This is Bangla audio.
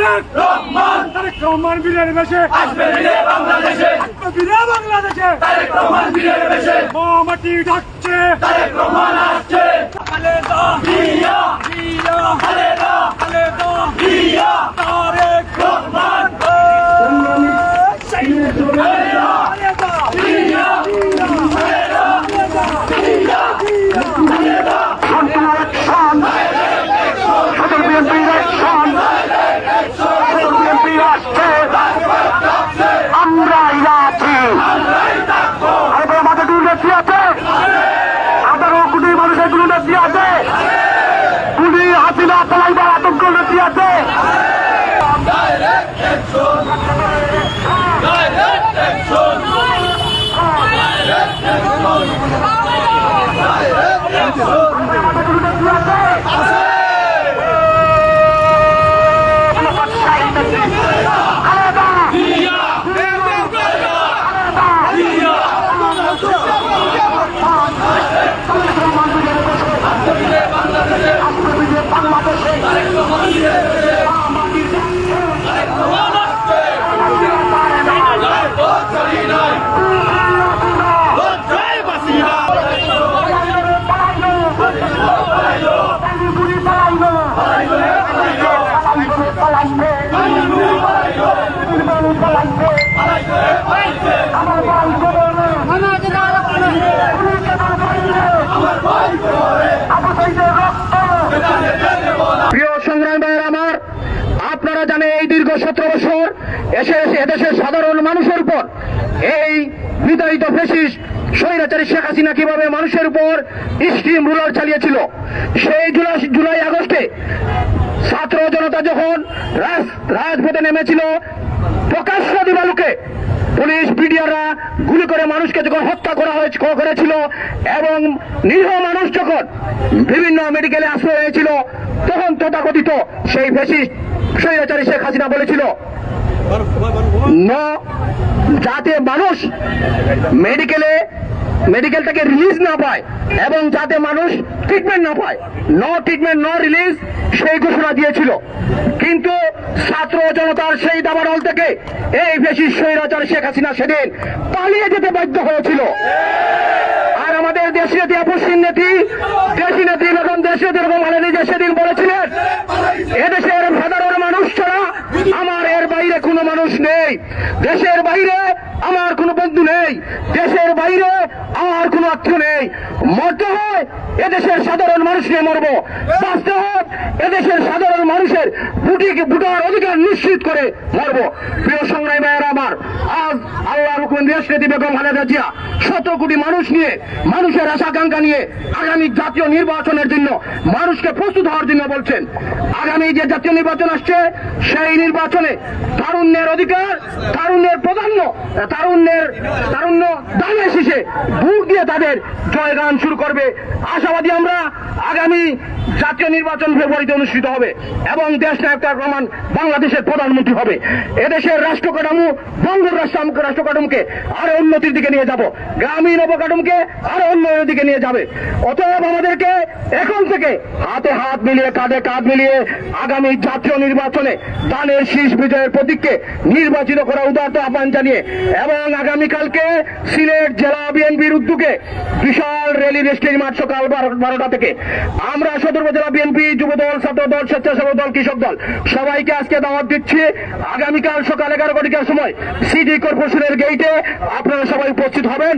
তারেক রহমান। তারেক রহমান বীরের বেশে। আসবে ফিরে বাংলাদেশে। বীরে বাংলাদেশে। তারেক রহমান ফিরে বেশে। মামাটি ডাকছে। তারেক রহমান আসছে। খালেদা জিয়া জিয়া খালেদা খালেদা জিয়া তারেক রহমান খালেদা জিয়া সদর বিএনপির অ্যাকশন সদর বিএনপি আসছে আমরাই আছি আরে আমাদের কোনো নেত্রী আছে আঠারো কোটি মানুষের কোনো নেত্রী আছে গুলি হাসিনা আতঙ্ক নেত্রী আছে প্রিয় সংগ্রাম ভাইয়ের আমার, আপনারা জানেন এই দীর্ঘ সতেরো বছর এসে এসে এদেশের সাধারণ মানুষের উপর এই বিতাড়িত ফেসিস স্বৈরাচারী শেখ হাসিনা কীভাবে মানুষের উপর স্টিম রুলার চালিয়েছিল, সেই জুলাই জুলাই জনতা যখন রাজ- রাজপথে নেমেছিল, প্রকাশ্য দিবালুকে পুলিশ বিডিআররা গুলি করে মানুষকে যখন হত্যা করা হয়েছে করেছিল এবং নিরীহ মানুষ যখন বিভিন্ন মেডিকেলে আশ্রয় হয়েছিল তখন তথাকথিত সেই ফেসিস্ট স্বৈরাচারী শেখ হাসিনা বলেছিল যাতে মানুষ মেডিকেলে মেডিকেল থেকে রিলিজ না পায় এবং যাতে মানুষ ট্রিটমেন্ট না পায় নো ট্রিটমেন্ট নো রিলিজ সেই ঘোষণা দিয়েছিল। কিন্তু ছাত্র জনতার সেই দাবানল থেকে এই বেশি স্বৈরাচার শেখ হাসিনা সেদিন পালিয়ে যেতে বাধ্য হয়েছিল। আর আমাদের দেশীয় পশ্চিম নেত্রী, দেশী নেত্রী বেগম দেশীয় বেগম আলী নিজে সেদিন বলেছিলেন, এদেশের সাধারণ মানুষ ছাড়া আমার এর বাইরে কোনো মানুষ নেই। দেশের বাইরে আমার কোনো বন্ধু নেই দেশের বাইরে আত্মীয় নেই। মরতে হয়, এদেশের সাধারণ মানুষ নিয়ে মরবো। বাঁচতে হয়, এদেশের সাধারণ মানুষের বুটিকে ভোটার অধিকার নিশ্চিত করে মরবো। প্রিয় সংগ্রামী ভাইয়েরা আমার। আজ আল্লাহ হুকুম দেশ নেত্রী বেগম খালেদা জিয়া শত কোটি মানুষ নিয়ে, মানুষের আশাকাঙ্ক্ষা নিয়ে আগামী জাতীয় নির্বাচনের জন্য, মানুষকে প্রস্তুত হওয়ার জন্য বলছেন। আগামী যে জাতীয় নির্বাচন আসছে, সেই নির্বাচনে তারুণ্যের অধিকার, তারুণ্যের প্রাধান্য, তারুণ্যের, তারুণ্য দানে শেষে বুক দিয়ে তাদের জয়গান শুরু করবে। আশাবাদী আমরা আগামী জাতীয় নির্বাচন ফেব্রুয়ারিতে অনুষ্ঠিত হবে এবং দেশ নায়ক রহমান বাংলাদেশের প্রধানমন্ত্রী হবে। এদেশের রাষ্ট্র কাঠামো বঙ্গের রাষ্ট্র রাষ্ট্র কাঠামোকে আরও উন্নতির দিকে নিয়ে যাব। গ্রামীণ অবকাঠামোকে আরও উন্নয়নের দিকে নিয়ে যাবে। অতএব আমাদেরকে এখন থেকে হাতে হাত মিলিয়ে, কাঁধে কাঁধ মিলিয়ে আগামী জাতীয় নির্বাচনে দানের শীষ বিজয়ের প্রতীককে নির্বাচিত করা উদারত আহ্বান জানিয়ে এবং আগামীকালকে সিলেট জেলা বিএনপির উদ্যোগে বিশাল র্যালি রেস্টেজ মাঠ সকাল বারো- বারোটা থেকে। আমরা সদর জেলা বিএনপি যুব দল ছাত্র দল স্বেচ্ছাসেবক দল, কৃষক দল, সবাইকে আজকে দাওয়াত দিচ্ছি। আগামীকাল সকাল এগারো ঘটিকার সময় সিটি কর্পোরেশনের গেইটে আপনারা সবাই উপস্থিত হবেন।